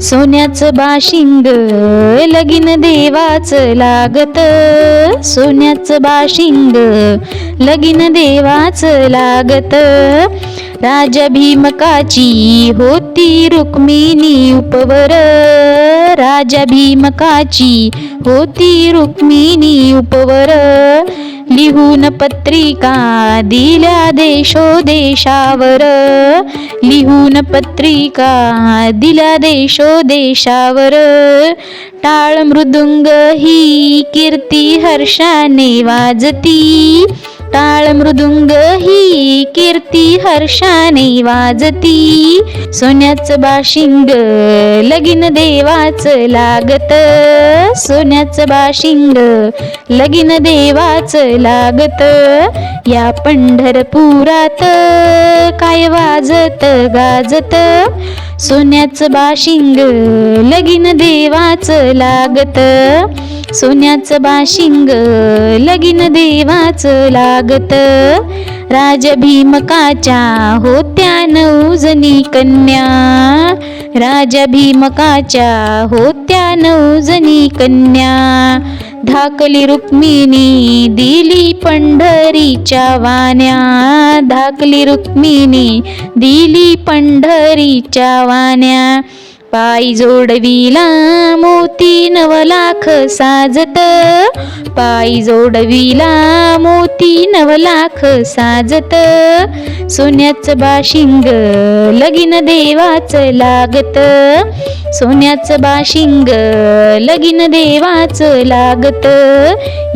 सोन्याचं बाशिंग लगीन देवाचं लागत. सोन्याचं बाशिंग लगीन देवाचं लागत. राजा भीमकाची होती रुक्मिणी उपवर. राजा भीमकाची होती रुक्मिणी उपवर. लिहून पत्रिका दिल्या देशोदेशावर लिहून पत्रिका दिल्या देशोदेशावर टाळ मृदुंग ही कीर्ती हर्षाने वाजती. टाळ मृदुंग ही कीर्ती हर्षाने वाजती. सोन्याचं बाशिंग लगीन देवाचं लागत. सोन्याचं बाशिंग लगीन देवाचं लागत. या पंढरपुरात काय वाजत गाजत? सोन्याचं बाशिंग लगीन देवाचं लागत. सोन्याचं बाशिंग लगीन देवाचं लागत. राज भीमकाच्या होत्या नऊजणी कन्या. राजभीमकाच्या होत्या नऊजणी कन्या. धाकली रुक्मिणी दिली पंढरीच्या वाण्या. धाकली रुक्मिणी दिली पंढरीच्या वाण्या. पायी जोडविला मोती नवलाख साजत. पायी जोडविला मोती नवलाख साजत. सोन्याचं बाशिंग लगीन देवाचं लागत. सोन्याचं बाशिंग लगीन देवाचं लागत.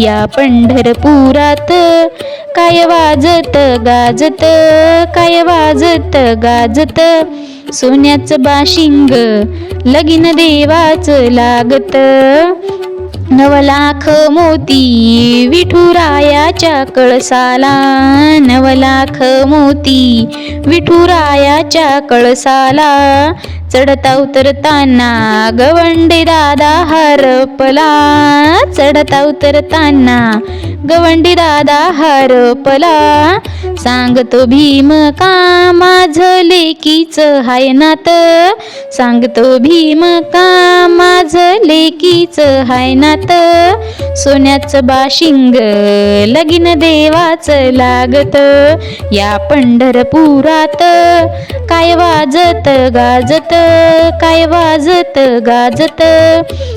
या पंढरपुरात काय वाजत गाजत काय वाजत गाजत. सोन्याचं बाशिंग लगीन देवाचं लागत. नवलाख मोती विठुरायाच्या कळसाला. नवलाख मोती विठुरायाच्या कळसाला. चढता उतरताना गवंडे दादा हरपला. चढता उतरताना गवंडी दादा हरपला. सांगतो भीम का माझ लेकीच हाय नात. सांगतो भीम का माझ लेकीच हाय नात. सोन्याचं बाशिंग लगीन देवाचं लागत. या पंढरपुरात काय वाजत गाजत काय वाजत गाजत.